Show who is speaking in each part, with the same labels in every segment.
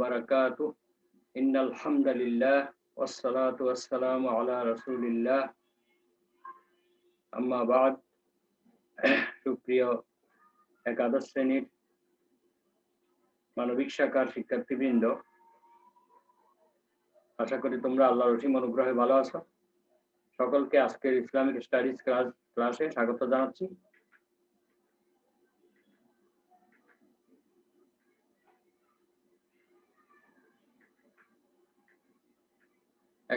Speaker 1: وبركاته إن الحمد لله والصلاة والسلام على رسول الله أما بعد সুপ্রিয় একাদশ শ্রেণীর মানবিক শাখার শিক্ষার্থীবৃন্দ আশা করি তোমরা আল্লাহ রসিম অনুগ্রহে ভালো আছো সকলকে আজকের ইসলামিক স্টাডিজ ক্লাস ক্লাসে স্বাগত জানাচ্ছি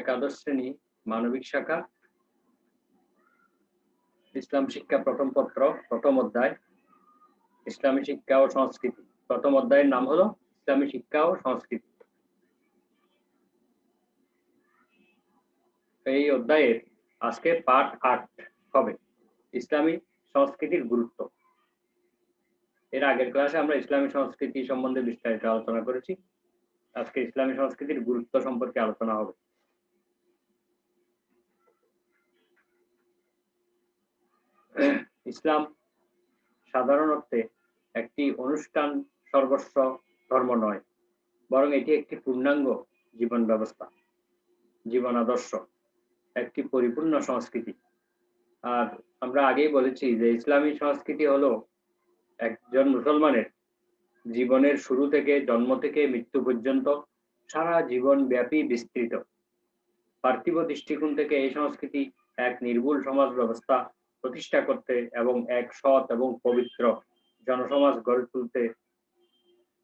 Speaker 1: একাদশ শ্রেণি, মানবিক শাখা, ইসলাম শিক্ষা প্রথম পত্র, প্রথম অধ্যায়, ইসলামী শিক্ষা ও সংস্কৃতি। প্রথম অধ্যায়ের নাম হলো ইসলামী শিক্ষা ও সংস্কৃতি। এই অধ্যায়ের আজকে পাঠ আট হবে। ইসলামী সংস্কৃতির গুরুত্ব। এর আগের ক্লাসে আমরা ইসলামী সংস্কৃতি সম্বন্ধে বিস্তারিত আলোচনা করেছি। আজকে ইসলামী সংস্কৃতির গুরুত্ব সম্পর্কে আলোচনা হবে। ইসলাম সাধারণ অর্থে একটি অনুষ্ঠান সর্বস্ব ধর্ম নয়, বরং এটি একটি পূর্ণাঙ্গ জীবন ব্যবস্থা, জীবন আদর্শ, একটি পরিপূর্ণ সংস্কৃতি। আর আমরা আগেই বলেছি যে ইসলামী সংস্কৃতি হলো একজন মুসলমানের জীবনের শুরু থেকে জন্ম থেকে মৃত্যু পর্যন্ত সারা জীবন ব্যাপী বিস্তৃত। পার্থিব দৃষ্টিকোণ থেকে এই সংস্কৃতি এক নির্ভুল সমাজ ব্যবস্থা প্রতিষ্ঠা করতে এবং এক সৎ এবং পবিত্র জনসমাজ গড়ে তুলতে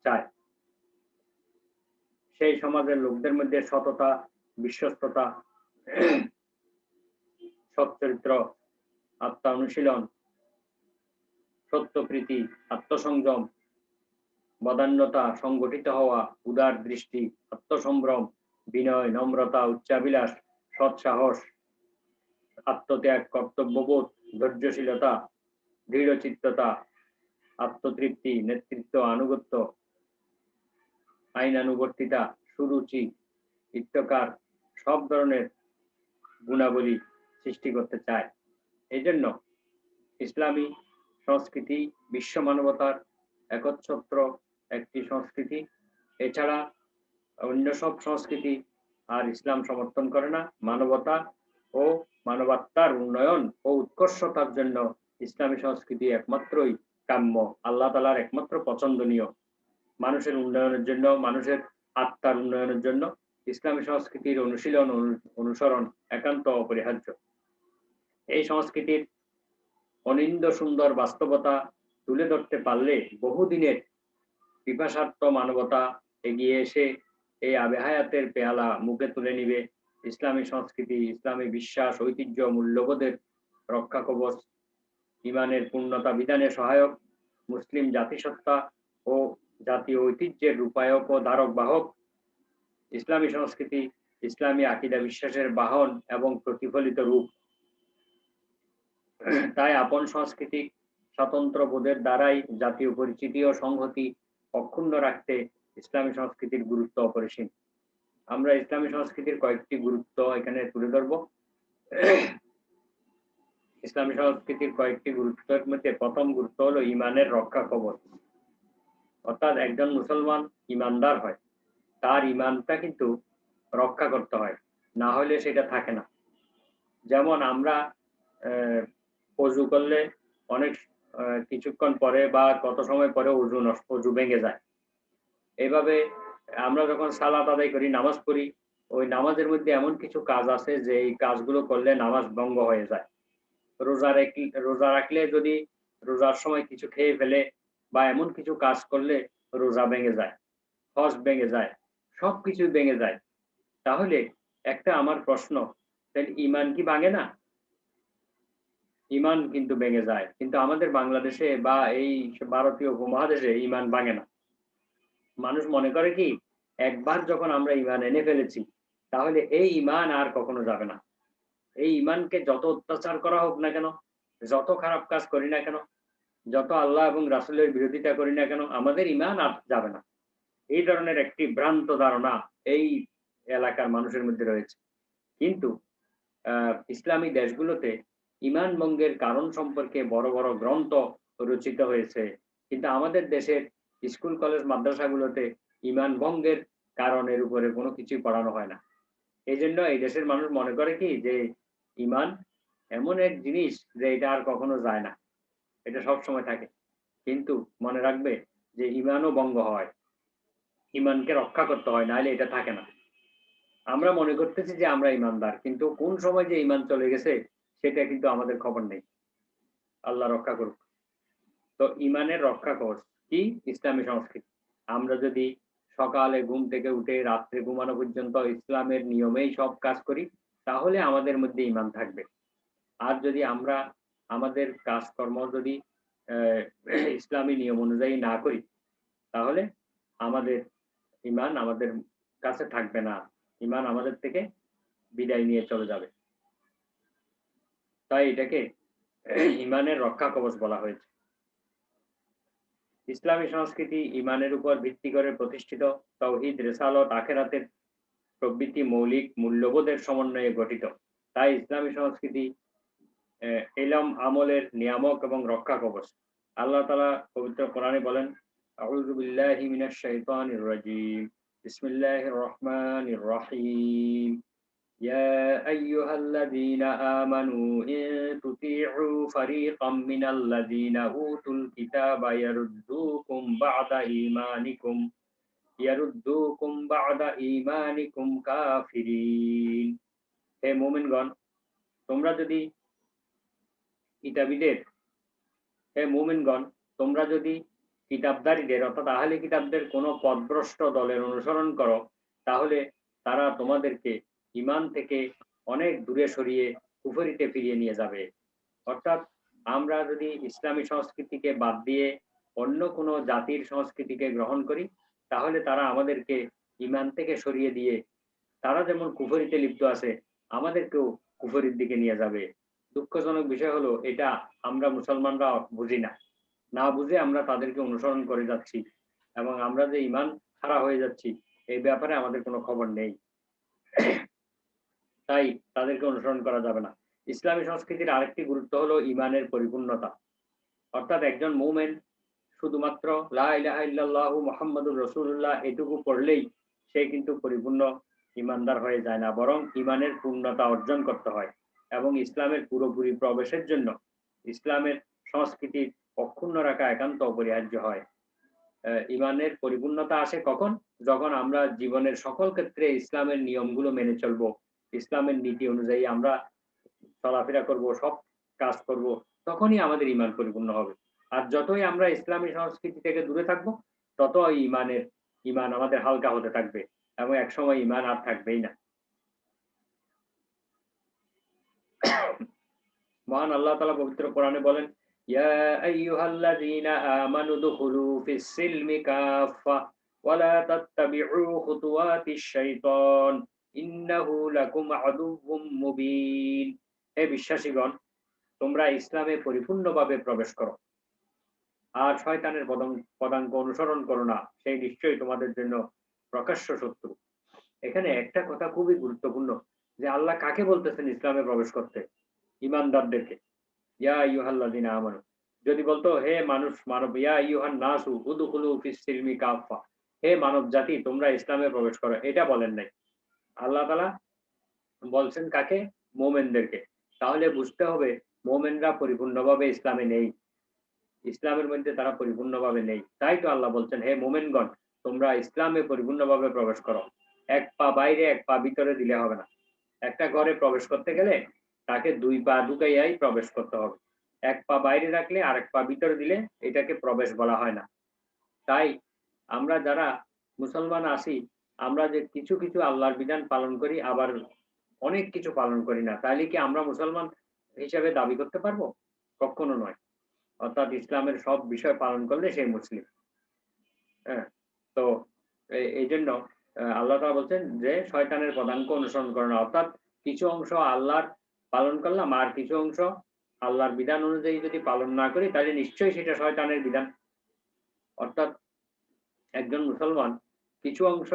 Speaker 1: চায়। সেই সমাজের লোকদের মধ্যে সততা, বিশ্বস্ততা, সচ্চরিত্র আত্মা অনুশীলন সত্যপ্রীতি আত্মসংযম বদান্যতা সংগঠিত হওয়া, উদার দৃষ্টি, আত্মসম্ভ্রম, বিনয়, নম্রতা উচ্চাবিলাস সৎসাহস, আত্মত্যাগ, কর্তব্যবোধ ধৈর্যশীলতা, দৃঢ়চিত্ততা, আত্মতৃপ্তি, নেতৃত্ব, আনুগত্য, আইনানুবর্তিতা, সুরুচি, ইত্যকার সব ধরনের গুণাবলী সৃষ্টি করতে চায়। এই জন্য ইসলামী সংস্কৃতি, বিশ্ব মানবতার একচ্ছত্র একটি সংস্কৃতি। এছাড়া অন্য সব সংস্কৃতি আর ইসলাম সমর্থন করে না। মানবতা ও মানবাত্মার উন্নয়ন ও উৎকর্ষতার জন্য ইসলামী সংস্কৃতি একমাত্রই কাম্য। আল্লাহ তালার একমাত্র পছন্দনীয়। মানুষের উন্নয়নের জন্য, মানুষের আত্মার উন্নয়নের জন্য ইসলামী সংস্কৃতির অনুশীলন অনুসরণ একান্ত অপরিহার্য। এই সংস্কৃতির অনিন্দ সুন্দর বাস্তবতা তুলে ধরতে পারলে বহুদিনের পিপাসার্থ মানবতা এগিয়ে এসে এই আবেহায়াতের পেয়ালা মুখে তুলে নিবে। ইসলামী সংস্কৃতি, ইসলামী বিশ্বাস, ঐতিহ্য, মূল্যবোধের রক্ষা কবচ, ইমানের পূর্ণতা বিধানে সহায়ক, মুসলিম জাতিসত্তা ও জাতীয় ঐতিহ্যের রূপায়ক ও ধারক বাহক। ইসলামী সংস্কৃতি, ইসলামী আকিদা বিশ্বাসের বাহন এবং প্রতিফলিত রূপ। তাই আপন সাংস্কৃতিক স্বতন্ত্র বোধের দ্বারাই জাতীয় পরিচিতি ও সংহতি অক্ষুণ্ণ রাখতে ইসলামী সংস্কৃতির গুরুত্ব অপরিসীম। আমরা ইসলামী সংস্কৃতির কয়েকটি গুরুত্ব এখানে তুলে ধরব। ইসলামী সংস্কৃতির কয়েকটি গুরুত্বের মধ্যে প্রথম গুরুত্ব হলো ইমানের রক্ষা কবচ। অর্থাৎ একজন মুসলমান ইমানদার হয়, তার ইমানটা কিন্তু রক্ষা করতে হয়, না হলে সেটা থাকে না। যেমন আমরা অজু করলে অনেক কিছুক্ষণ পরে বা কত সময় পরে অজু নষ্ট, অজু ভেঙে যায়। এইভাবে আমরা যখন সালাত আদায় করি, নামাজ পড়ি, ওই নামাজের মধ্যে এমন কিছু কাজ আছে যে এই কাজগুলো করলে নামাজ ভঙ্গ হয়ে যায়। রোজা রেখে, রোজা রাখলে যদি রোজার সময় কিছু খেয়ে ফেলে বা এমন কিছু কাজ করলে রোজা ভেঙে যায় হজ ভেঙে যায় সব কিছু ভেঙে যায়। তাহলে একটা আমার প্রশ্ন, তাহলে ইমান কি ভাঙে না? ইমান কিন্তু ভেঙে যায়। কিন্তু আমাদের বাংলাদেশে বা এই ভারতীয় উপমহাদেশে ইমান ভাঙে না। মানুষ মনে করে কি, একবার যখন আমরা ইমান এনে ফেলেছি, তাহলে এই ইমান আর কখনো যাবে না। এই ইমানকে যত অত্যাচার করা হোক না কেন, যত খারাপ কাজ করি না কেন, যত আল্লাহ এবং রাসুলের বিরোধিতা করি না কেন, আমাদের ইমান আর যাবে না। এই ধরনের একটি ভ্রান্ত ধারণা এই এলাকার মানুষের মধ্যে রয়েছে। কিন্তু ইসলামী দেশগুলোতে ইমান ভঙ্গের কারণ সম্পর্কে বড় বড় গ্রন্থ রচিত হয়েছে। কিন্তু আমাদের দেশের স্কুল, কলেজ, মাদ্রাসাগুলোতে ইমান ভঙ্গের কারণের উপরে কোনো কিছুই পড়ানো হয় না। এই জন্য এই দেশের মানুষ মনে করে কি যে ইমান এমন এক জিনিস যে এটা আর কখনো যায় না। এটা সব সময় থাকে। কিন্তু মনে রাখবে যে ইমানও ভঙ্গ হয়। ইমানকে রক্ষা করতে হয়, নাহলে এটা থাকে না। আমরা মনে করতেছি যে আমরা ইমানদার, কিন্তু কোন সময় যে ইমান চলে গেছে, সেটা কিন্তু আমাদের খবর নেই। আল্লাহ রক্ষা করুক। তো ইমানের রক্ষা কবচ কি? ইসলামী সংস্কৃতি। আমরা যদি সকালে ঘুম থেকে উঠে রাত্রে ঘুমানো পর্যন্ত ইসলামের নিয়মেই সব কাজ করি, তাহলে আমাদের মধ্যে ইমান থাকবে। আর যদি আমরা আমাদের কাজকর্ম যদি ইসলামী নিয়ম অনুযায়ী না করি, তাহলে আমাদের ইমান আমাদের কাছে থাকবে না। ইমান আমাদের থেকে বিদায় নিয়ে চলে যাবে। তাই এটাকে ইমানের রক্ষা কবচ বলা হয়েছে। ইসলামী সংস্কৃতি ইমানের উপর ভিত্তি করে প্রতিষ্ঠিত তৌহিদ, রেসালত, আখেরাতের প্রভৃতি মৌলিক মূল্যবোধের সমন্বয়ে গঠিত। তাই ইসলামী সংস্কৃতি এলম আমলের নিয়ামক এবং রক্ষা কবচ আল্লাহ তালা পবিত্র কোরআনে বলেন শাইতানির রাজিম। বিসমিল্লাহির রহমানির রহিম। يا أيها الذين آمنوا إن تطيعوا فريقا من الذين أوتوا الكتاب يردوكم بعد إيمانكم يردوكم بعد إيمانكم كافرين হে মুমিনগণ তোমরা যদি কিতাবীদের হে মুমিনগণ তোমরা যদি কিতাবদারীদের অর্থাৎ আহলে কিতাবদের কোনো পদভ্রষ্ট দলের অনুসরণ করো তাহলে তারা তোমাদেরকে ইমান থেকে অনেক দূরে সরিয়ে কুফরিতে ফিরিয়ে নিয়ে যাবে। অর্থাৎ আমরা যদি ইসলামী সংস্কৃতিকে বাদ দিয়ে অন্য কোনো জাতির সংস্কৃতিকে গ্রহণ করি, তাহলে তারা আমাদেরকে ইমান থেকে সরিয়ে দিয়ে, তারা যেমন কুফরিতে লিপ্ত আছে, আমাদেরকেও কুফরির দিকে নিয়ে যাবে। দুঃখজনক বিষয় হলো, এটা আমরা মুসলমানরা বুঝি না। না বুঝে আমরা তাদেরকে অনুসরণ করে যাচ্ছি এবং আমরা যে ইমান খারাপ হয়ে যাচ্ছি, এই ব্যাপারে আমাদের কোনো খবর নেই। তাই তাদেরকে অনুসরণ করা যাবে না। ইসলামী সংস্কৃতির আরেকটি গুরুত্ব হলো ইমানের পরিপূর্ণতা। অর্থাৎ একজন মৌমেন শুধুমাত্র লাহ মোহাম্মদুর রসুল্লাহ এটুকু পড়লেই সে কিন্তু পরিপূর্ণ ইমানদার হয়ে যায় না, বরং ইমানের পূর্ণতা অর্জন করতে হয় এবং ইসলামের পুরোপুরি প্রবেশের জন্য ইসলামের সংস্কৃতির অক্ষুণ্ণ রাখা একান্ত অপরিহার্য হয়। ইমানের পরিপূর্ণতা আসে কখন? যখন আমরা জীবনের সকল ক্ষেত্রে ইসলামের নিয়মগুলো মেনে চলবো ইসলামের নীতি অনুযায়ী আমরা চলাফেরা করব, সব কাজ করব, তখনই আমাদের ইমান পরিপূর্ণ হবে। আর যতই আমরা ইসলামী সংস্কৃতি থেকে দূরে থাকব তত ইমানের ইমান আমাদের হালকা হতে থাকবে এবং একসময় ইমান আর থাকবেই না। মহান আল্লাহ তালা পবিত্র কোরআনে বলেন শাইতান। হে বিশ্বাসীগণ, তোমরা ইসলামে পরিপূর্ণভাবে প্রবেশ করো। আর শয়তানের পদাঙ্ক অনুসরণ করো না, সেই নিশ্চয়ই তোমাদের জন্য প্রকাশ্য শত্রু। এখানে একটা কথা খুবই গুরুত্বপূর্ণ, যে আল্লাহ কাকে বলতেছেন ইসলামে প্রবেশ করতে? ইমানদারদেরকে। ইয়া ইউহাল্লাদিন আমানু, যদি বলতো, হে মানুষ, মানব, ইয়া ইউহান নাসু উদুকুলু ফিস সিলমি কাফা হে মানব জাতি তোমরা ইসলামে প্রবেশ করো। এটা বলেন নাই। আল্লাহ তালা বলছেন কাকে? মোমেনদেরকে। তাহলে বুঝতে হবে, মোমেনরা পরিপূর্ণভাবে ইসলামে নেই। ইসলামের মধ্যে তারা পরিপূর্ণভাবে নেই। তাই তো আল্লাহ বলছেন, হে মোমেনগণ, তোমরা ইসলামে পরিপূর্ণভাবে প্রবেশ করো। এক পা বাইরে, এক পা ভিতরে দিলে হবে না। একটা ঘরে প্রবেশ করতে গেলে তাকে দুই পা ঢুকাইয়াই প্রবেশ করতে হবে। এক পা বাইরে রাখলে আরেক পা ভিতরে দিলে এটাকে প্রবেশ বলা হয় না। তাই আমরা যারা মুসলমান আছি আমরা যে কিছু কিছু আল্লাহর বিধান পালন করি, আবার অনেক কিছু পালন করি না, তাহলে কি আমরা মুসলমান হিসাবে দাবি করতে পারব? কখনো নয়। অর্থাৎ ইসলামের সব বিষয় পালন করলে সেই মুসলিম। হ্যাঁ তো এই জন্য আল্লাহ তালা বলছেন যে, শয়তানের পদাঙ্ক অনুসরণ করে না। অর্থাৎ কিছু অংশ আল্লাহর পালন করলাম, আর কিছু অংশ আল্লাহর বিধান অনুযায়ী যদি পালন না করি, তাহলে নিশ্চয়ই সেটা শয়তানের বিধান। অর্থাৎ একজন মুসলমান কিছু অংশ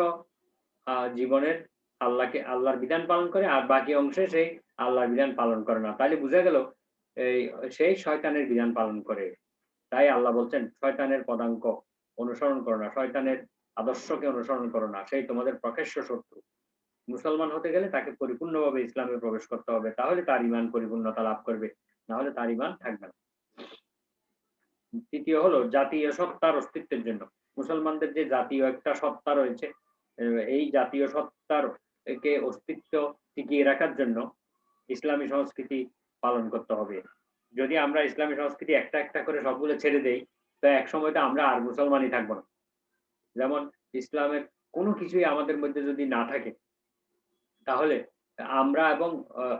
Speaker 1: জীবনের আল্লাহকে, আল্লাহর বিধান পালন করে, আর বাকি অংশে সেই আল্লাহর বিধান পালন করে না। তাহলে বুঝা গেল, এই, সেই শয়তানের বিধান পালন করে। তাই আল্লাহ বলছেন, শয়তানের পদাঙ্ক অনুসরণ করো না, শয়তানের আদর্শকে অনুসরণ করো না, সেই তোমাদের প্রকাশ্য শত্রু। মুসলমান হতে গেলে তাকে পরিপূর্ণভাবে ইসলামে প্রবেশ করতে হবে, তাহলে তার ইমান পরিপূর্ণতা লাভ করবে না হলে তার ইমান থাকবে না। তৃতীয় হলো, জাতীয় সত্তার অস্তিত্বের জন্য। মুসলমানদের যে জাতীয় একটা সত্তা রয়েছে এই জাতীয় সত্তার কে অস্তিত্ব টিকিয়ে রাখার জন্য ইসলামী সংস্কৃতি পালন করতে হবে। যদি আমরা ইসলামী সংস্কৃতি একটা একটা করে সবগুলো ছেড়ে দেই, তো এক সময় তো আমরা আর মুসলমানই থাকব না। যেমন ইসলামের কোনো কিছুই আমাদের মধ্যে যদি না থাকে, তাহলে আমরা এবং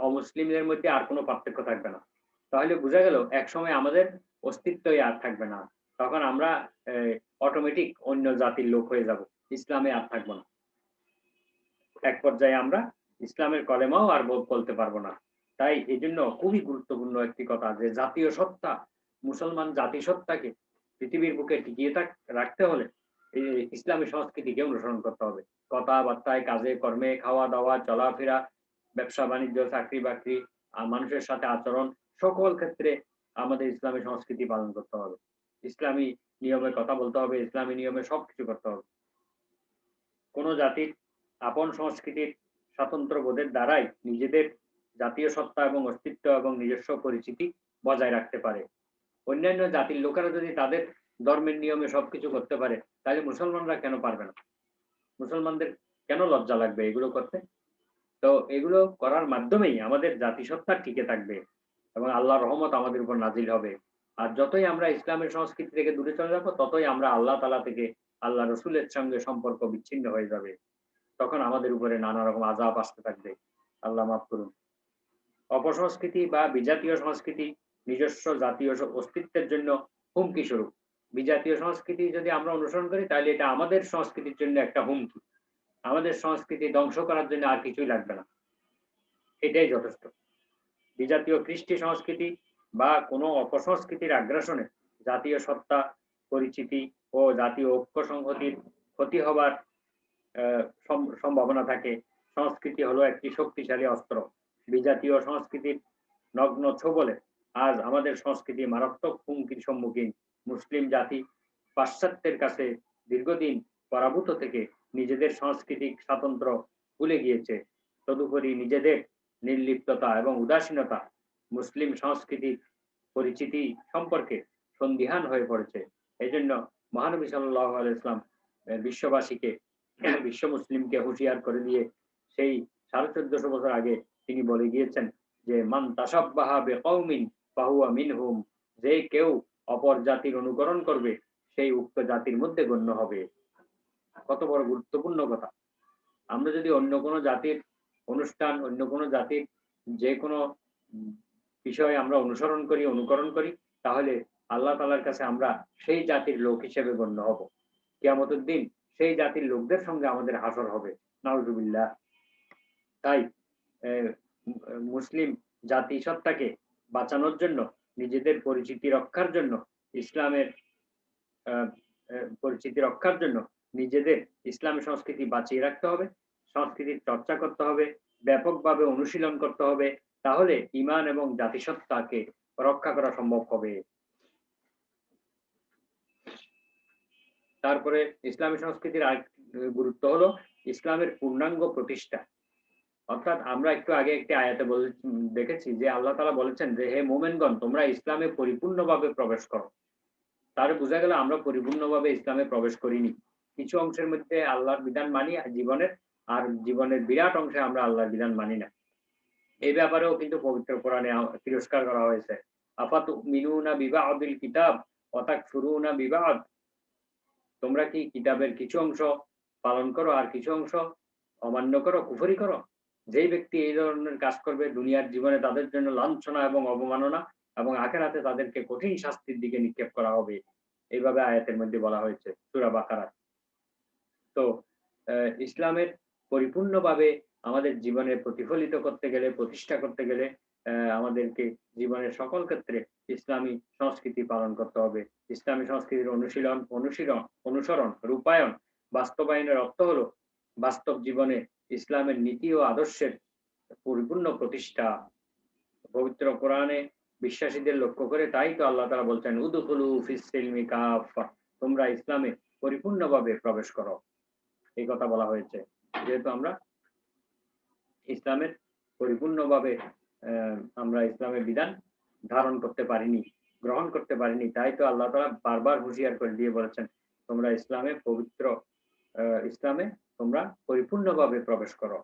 Speaker 1: অমুসলিমদের মধ্যে আর কোনো পার্থক্য থাকবে না। তাহলে বোঝা গেল এক সময় আমাদের অস্তিত্বই আর থাকবে না। তখন আমরা অটোমেটিক অন্য জাতির লোক হয়ে যাব। ইসলামে আর থাকব না। এক পর্যায়ে আমরা ইসলামের কলেমাও আর বলতে পারব না। তাই এই জন্য খুবই গুরুত্বপূর্ণ একটি কথা যে জাতীয় সত্তা, মুসলমান জাতি সত্তাকে পৃথিবীর বুকে টিকিয়ে রাখতে হলে ইসলামী সংস্কৃতিকে অনুসরণ করতে হবে। কথাবার্তায়, কাজে, কর্মে খাওয়া দাওয়া চলাফেরা, ব্যবসা, বাণিজ্য চাকরি বাকরি মানুষের সাথে আচরণ, সকল ক্ষেত্রে আমাদের ইসলামী সংস্কৃতি পালন করতে হবে। ইসলামী নিয়মে কথা বলতে হবে, ইসলামী নিয়মে সবকিছু করতে হবে। কোন জাতির আপন সংস্কৃতির স্বাতন্ত্র বোধের দ্বারাই নিজেদের জাতীয় সত্তা এবং অস্তিত্ব এবং নিজস্ব পরিচিতি বজায় রাখতে পারে। অন্যান্য জাতির লোকেরা যদি তাদের ধর্মের নিয়মে সবকিছু করতে পারে, তাহলে মুসলমানরা কেন পারবে না? মুসলমানদের কেন লজ্জা লাগবে এগুলো করতে? তো এগুলো করার মাধ্যমেই আমাদের জাতিসত্তা টিকে থাকবে এবং আল্লাহর রহমত আমাদের উপর নাজিল হবে। আর যতই আমরা ইসলামের সংস্কৃতি থেকে দূরে চলে যাব, ততই আমরা আল্লাহ তালা থেকে আল্লাহ রসুলের সঙ্গে সম্পর্ক বিচ্ছিন্ন হয়ে যাবে। তখন আমাদের উপরে নানা রকম আজাব আসতে থাকবে। আল্লাহ মাফ করুন। অপসংস্কৃতি বা বিজাতীয় সংস্কৃতি নিজস্ব জাতীয় অস্তিত্বের জন্য হুমকি স্বরূপ। বিজাতীয় সংস্কৃতি যদি আমরা অনুসরণ করি, তাহলে এটা আমাদের সংস্কৃতির জন্য একটা হুমকি। আমাদের সংস্কৃতি ধ্বংস করার জন্য আর কিছুই লাগবে না। এটাই যথেষ্ট। বিজাতীয় কৃষ্টি সংস্কৃতি বা কোনো অপসংস্কৃতির আগ্রাসনে জাতীয় সত্তা, পরিচিতি ও জাতীয় ঐক্য সংহতির ক্ষতি হবার সম্ভাবনা থাকে। সংস্কৃতি হলো একটি শক্তিশালী অস্ত্র। বিজাতীয় সংস্কৃতির নগ্ন ছবলে আজ আমাদের সংস্কৃতি মারাত্মক হুমকির সম্মুখীন। মুসলিম জাতি পাশ্চাত্যের কাছে দীর্ঘদিন পরাভূত থেকে নিজেদের সাংস্কৃতিক স্বাতন্ত্র ভুলে গিয়েছে। তদুপরি নিজেদের নির্লিপ্ততা এবং উদাসীনতা মুসলিম সংস্কৃতির পরিচিতি সম্পর্কে সন্দিহান হয়ে পড়েছে। এই জন্য মহানবী সাল্লাহ ইসলাম বিশ্ববাসীকে বিশ্ব মুসলিমকে হুঁশিয়ার করে দিয়ে সেই সাড়ে চোদ্দশো বছর আগে তিনি বলে গিয়েছেন যে, মান তাসাব্বাহা বেকৌমিন বাহুয়া মিনহুম যে কেউ অপর জাতির অনুকরণ করবে, সেই উক্ত জাতির মধ্যে গণ্য হবে। কত বড় গুরুত্বপূর্ণ কথা। আমরা যদি অন্য কোনো জাতির অনুষ্ঠান, অন্য কোনো জাতির যে কোনো বিষয় আমরা অনুসরণ করি, অনুকরণ করি, তাহলে আল্লাহ তালার কাছে আমরা সেই জাতির লোক হিসেবে গণ্য হব। কেয়ামতের দিন সেই জাতির লোকদের সঙ্গে আমাদের হাসর হবে। নাউজুবিল্লাহ। তাই মুসলিম জাতি সত্তাকে বাঁচানোর জন্য, নিজেদের পরিচিতি রক্ষার জন্য, ইসলামের পরিচিতি রক্ষার জন্য নিজেদের ইসলামী সংস্কৃতি বাঁচিয়ে রাখতে হবে, সংস্কৃতির চর্চা করতে হবে, ব্যাপকভাবে অনুশীলন করতে হবে, তাহলে ইমান এবং জাতিসত্তাকে রক্ষা করা সম্ভব হবে। তারপরে ইসলামী সংস্কৃতির আর গুরুত্ব হলো ইসলামের পূর্ণাঙ্গ প্রতিষ্ঠা। অর্থাৎ আমরা একটু আগে একটি আয়াতে দেখেছি যে আল্লাহ তালা বলেছেন যে, হে মোমেনগণ, তোমরা ইসলামে পরিপূর্ণভাবে প্রবেশ করো। তার বোঝা গেল আমরা পরিপূর্ণভাবে ইসলামে প্রবেশ করিনি। কিছু অংশের মধ্যে আল্লাহর বিধান মানি জীবনের, আর জীবনের বিরাট অংশে আমরা আল্লাহর বিধান মানি না। এই ব্যাপারেও কিন্তু পবিত্র কোরআনে তিরস্কার করা হয়েছে। আপাত মিনুনা বিবাহ কিতাব অতাক ফুরুনা বিবাহ তোমরা কি কিতাবের কিছু অংশ পালন করো আর কিছু অংশ অমান্য করো, কুফরি করো? যেই ব্যক্তি এই ধরনের কাজ করবে, দুনিয়ার জীবনে তাদের জন্য লাঞ্ছনা এবং অবমাননা এবং আখেরাতে তাদেরকে কঠিন শাস্তির দিকে নিক্ষেপ করা হবে। এইভাবে আয়াতের মধ্যে বলা হয়েছে, সুরা বাকারা তো ইসলামের পরিপূর্ণভাবে আমাদের জীবনে প্রতিফলিত করতে গেলে, প্রতিষ্ঠা করতে গেলে আমাদেরকে জীবনের সকল ক্ষেত্রে ইসলামী সংস্কৃতি পালন করতে হবে। ইসলামী সংস্কৃতির অনুশীলন অনুশীলন, অনুসরণ, রূপায়ণ বাস্তবায়নের অর্থ হলো বাস্তব জীবনে ইসলামের নীতি ও আদর্শের পরিপূর্ণ প্রতিষ্ঠা। পবিত্র কোরআনে বিশ্বাসীদের লক্ষ্য করে তাই তো আল্লাহ তারা বলছেন তোমরা ইসলামে পরিপূর্ণভাবে প্রবেশ করো। এই কথা বলা হয়েছে। যেহেতু আমরা ইসলামের পরিপূর্ণভাবে আমরা ইসলামের বিধান ধারণ করতে পারিনি, গ্রহণ করতে পারিনি। তাই তো আল্লাহ তাআলা বারবার হুঁশিয়ার করে দিয়ে বলেছেন, তোমরা ইসলামে পবিত্র ইসলামে তোমরা পরিপূর্ণভাবে প্রবেশ করো।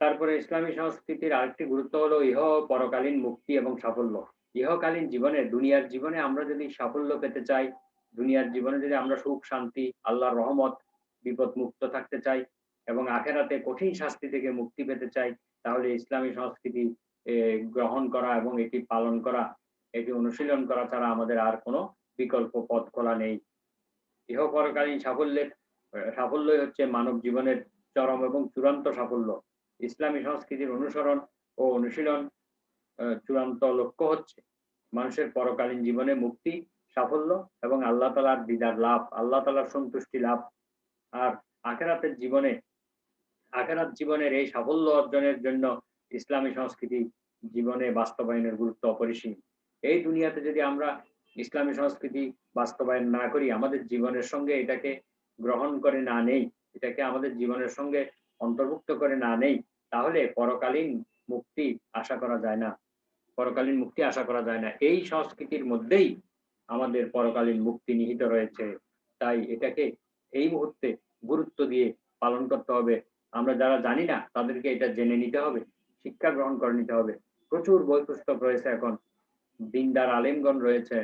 Speaker 1: তারপরে ইসলামী সংস্কৃতির আরেকটি গুরুত্ব হলো ইহ পরকালীন মুক্তি এবং সাফল্য। ইহকালীন জীবনে, দুনিয়ার জীবনে আমরা যদি সাফল্য পেতে চাই, দুনিয়ার জীবনে যদি আমরা সুখ, শান্তি, আল্লাহর রহমত বিপদ মুক্ত থাকতে চাই এবং আখেরাতে কঠিন শাস্তি থেকে মুক্তি পেতে চাই তাহলে ইসলামী সংস্কৃতি গ্রহণ করা এবং এটি পালন করা, এটি অনুশীলন করা ছাড়া আমাদের আর কোনো বিকল্প পথ খোলা নেই। ইহ পরকালীন সাফল্যের, সাফল্যই হচ্ছে মানব জীবনের চরম এবং চূড়ান্ত সাফল্য। ইসলামী সংস্কৃতির অনুসরণ ও অনুশীলন চূড়ান্ত লক্ষ্য হচ্ছে মানুষের পরকালীন জীবনে মুক্তি, সাফল্য এবং আল্লাহ তালার দিদার লাভ, আল্লাহ তালার সন্তুষ্টি লাভ। আর আখেরাতের জীবনে আখেরাত জীবনের এই সাফল্য অর্জনের জন্য ইসলামী সংস্কৃতি জীবনে বাস্তবায়নের গুরুত্ব অপরিসীম। এই দুনিয়াতে যদি আমরা ইসলামী সংস্কৃতি বাস্তবায়ন না করি, আমাদের জীবনের সঙ্গে এটাকে গ্রহণ করে না নেই, এটাকে আমাদের জীবনের সঙ্গে অন্তর্ভুক্ত করে না নেই, তাহলে পরকালীন মুক্তি আশা করা যায় না। পরকালীন মুক্তি আশা করা যায় না। এই সংস্কৃতির মধ্যেই আমাদের পরকালীন মুক্তি নিহিত রয়েছে। তাই এটাকে এই মুহূর্তে গুরুত্ব দিয়ে পালন করতে হবে। আমরা যারা জানি না, তাদেরকে এটা জেনে নিতে হবে, শিক্ষা গ্রহণ করে নিতে হবে। প্রচুর বই পুস্তক রয়েছে এখন। দিনদার আলেমগণ রয়েছে,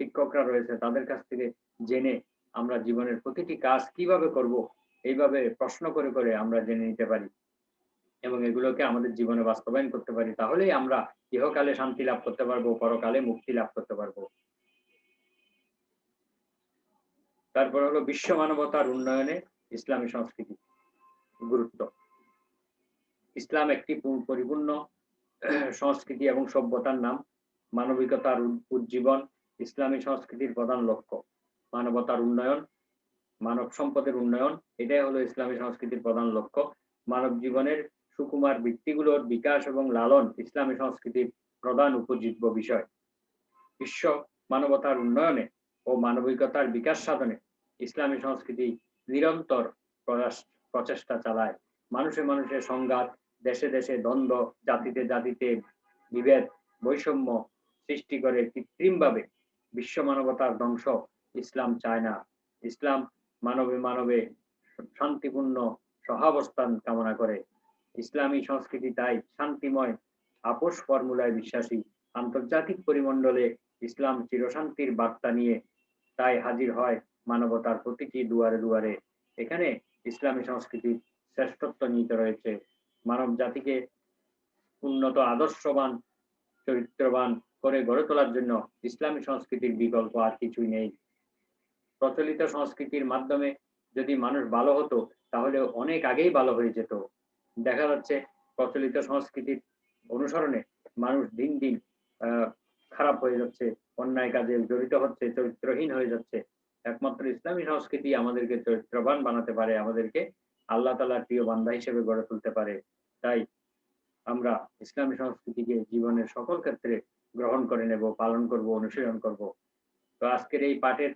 Speaker 1: শিক্ষকরা রয়েছে, তাদের কাছ থেকে জেনে আমরা জীবনের প্রতিটি কাজ কীভাবে করব, এইভাবে প্রশ্ন করে করে আমরা জেনে নিতে পারি এবং এগুলোকে আমাদের জীবনে বাস্তবায়ন করতে পারি। তাহলেই আমরা ইহকালে শান্তি লাভ করতে পারব, পরকালে মুক্তি লাভ করতে পারব। তারপর হলো বিশ্ব মানবতার উন্নয়নে ইসলামী সংস্কৃতি। গুরুত্ব। ইসলাম একটি পরিপূর্ণ সংস্কৃতি এবং সভ্যতার নাম। মানবিকতার উজ্জীবন ইসলামী সংস্কৃতির প্রধান লক্ষ্য। মানবতার উন্নয়ন, মানব সম্পদের উন্নয়ন, এটাই হলো ইসলামী সংস্কৃতির প্রধান লক্ষ্য। মানব জীবনের সুকুমার বৃত্তিগুলোর বিকাশ এবং লালন ইসলামী সংস্কৃতির প্রধান উপজীব্য বিষয়। বিশ্ব মানবতার উন্নয়নে ও মানবিকতার বিকাশ সাধনে ইসলামী সংস্কৃতি নিরন্তর প্রয়াস- প্রচেষ্টা চালায়। মানুষে মানুষের সংঘাত, দেশে দেশে দ্বন্দ্ব, জাতিতে জাতিতে বিভেদ, বৈষম্য সৃষ্টি করে কৃত্রিমভাবে বিশ্ব মানবতার ধ্বংস, ইসলাম চায় না। ইসলাম মানবে মানবে শান্তিপূর্ণ সহাবস্থান কামনা করে। ইসলামী সংস্কৃতি তাই শান্তিময়, আপোষ ফর্মুলায় বিশ্বাসী। আন্তর্জাতিক পরিমণ্ডলে ইসলাম চিরশান্তির বার্তা নিয়ে তাই হাজির হয় মানবতার প্রতিটি দুয়ারে দুয়ারে। এখানে ইসলামী সংস্কৃতির শ্রেষ্ঠত্ব নিহিত রয়েছে। মানব জাতিকে উন্নত, আদর্শবান, চরিত্রবান করে গড়ে তোলার জন্য ইসলামী সংস্কৃতির বিকল্প আর কিছুই নেই। প্রচলিত সংস্কৃতির মাধ্যমে যদি মানুষ ভালো হতো, তাহলে অনেক আগেই ভালো হয়ে যেত। দেখা যাচ্ছে প্রচলিত সংস্কৃতির অনুসরণে মানুষ দিন দিন খারাপ হয়ে যাচ্ছে, অন্যায় কাজে জড়িত হচ্ছে, চরিত্রহীন হয়ে যাচ্ছে। একমাত্র ইসলামী সংস্কৃতি আমাদেরকে চরিত্রবান বানাতে পারে, আমাদেরকে আল্লাহ তালার প্রিয় বান্ধা হিসেবে গড়ে তুলতে পারে। তাই আমরা ইসলামী সংস্কৃতিকে জীবনের সকল ক্ষেত্রে গ্রহণ করে নেব, পালন করব, অনুশীলন করব। তো আজকের এই পাঠের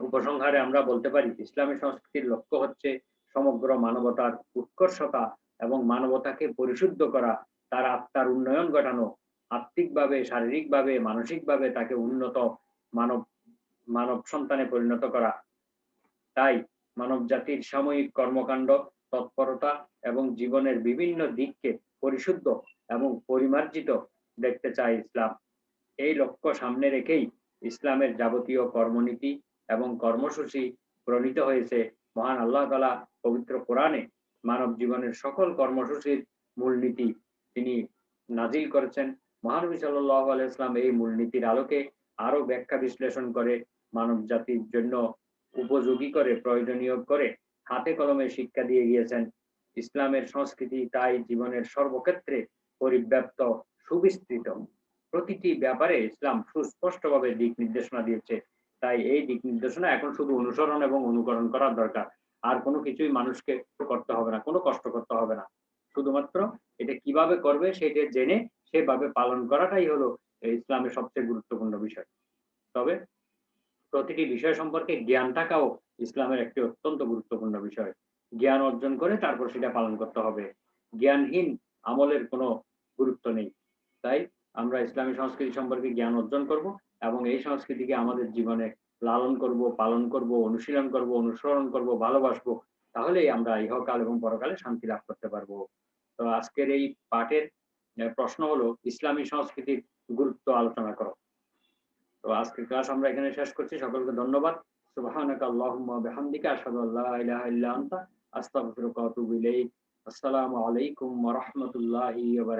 Speaker 1: উপসংহারে আমরা বলতে পারি, ইসলামী সংস্কৃতির লক্ষ্য হচ্ছে সমগ্র মানবতার উৎকর্ষতা এবং মানবতাকে পরিশুদ্ধ করা, তার আত্মার উন্নয়ন ঘটানো, আত্মিকভাবে, শারীরিকভাবে, মানসিকভাবে তাকে উন্নত মানব মানব সন্তানে পরিণত করা। তাই মানব জাতির সাময়িক কর্মকাণ্ড, তৎপরতা এবং জীবনের বিভিন্ন দিককে পরিশুদ্ধ এবং পরিমার্জিত দেখতে চায় ইসলাম। এই লক্ষ্য সামনে রেখেই ইসলামের যাবতীয় কর্মনীতি এবং কর্মসূচি প্রণীত হয়েছে। মহান আল্লাহ তালা পবিত্র কোরআনে মানব জীবনের সকল কর্মসূচির মূলনীতি তিনি নাজিল করেছেন। মহানবী সাল্লাহ আলাইসলাম এই মূলনীতির আলোকে আরও ব্যাখ্যা বিশ্লেষণ করে মানব জাতির জন্য উপযোগী করে, প্রয়োজনীয় করে হাতে কলমে শিক্ষা দিয়ে গিয়েছেন। ইসলামের সংস্কৃতি তাই জীবনের সর্বক্ষেত্রে পরিব্যাপ্ত, সুবিস্তৃত। প্রতিটি ব্যাপারে ইসলাম সুস্পষ্টভাবে দিক নির্দেশনা দিয়েছে। তাই এই দিক নির্দেশনা এখন শুধু অনুসরণ এবং অনুকরণ করার দরকার। আর কোনো কিছুই মানুষকে করতে হবে না, কোনো কষ্ট করতে হবে না। শুধুমাত্র এটা কীভাবে করবে সেটা জেনে সেভাবে পালন করাটাই হলো ইসলামের সবচেয়ে গুরুত্বপূর্ণ বিষয়। তবে প্রতিটি বিষয় সম্পর্কে জ্ঞান থাকাও ইসলামের একটি অত্যন্ত গুরুত্বপূর্ণ বিষয়। জ্ঞান অর্জন করে তারপর সেটা পালন করতে হবে। জ্ঞানহীন আমলের কোনো গুরুত্ব নেই। তাই আমরা ইসলামী সংস্কৃতি সম্পর্কে জ্ঞান অর্জন করব এবং এই সংস্কৃতিকে আমাদের জীবনে লালন করব, পালন করব, অনুশীলন করব, অনুসরণ করব, ভালোবাসবো, তাহলেই আমরা ইহকাল এবং পরকালে শান্তি লাভ করতে পারব। তো আজকের এই পাঠের প্রশ্ন হলো, ইসলামী সংস্কৃতির গুরুত্ব আলোচনা করো। তো আজকের ক্লাস আমরা এখানে শেষ করছি। সকলকে ধন্যবাদ। সুবহানাকা আল্লাহুম্মা আসসালামু আলাইকুম ওয়া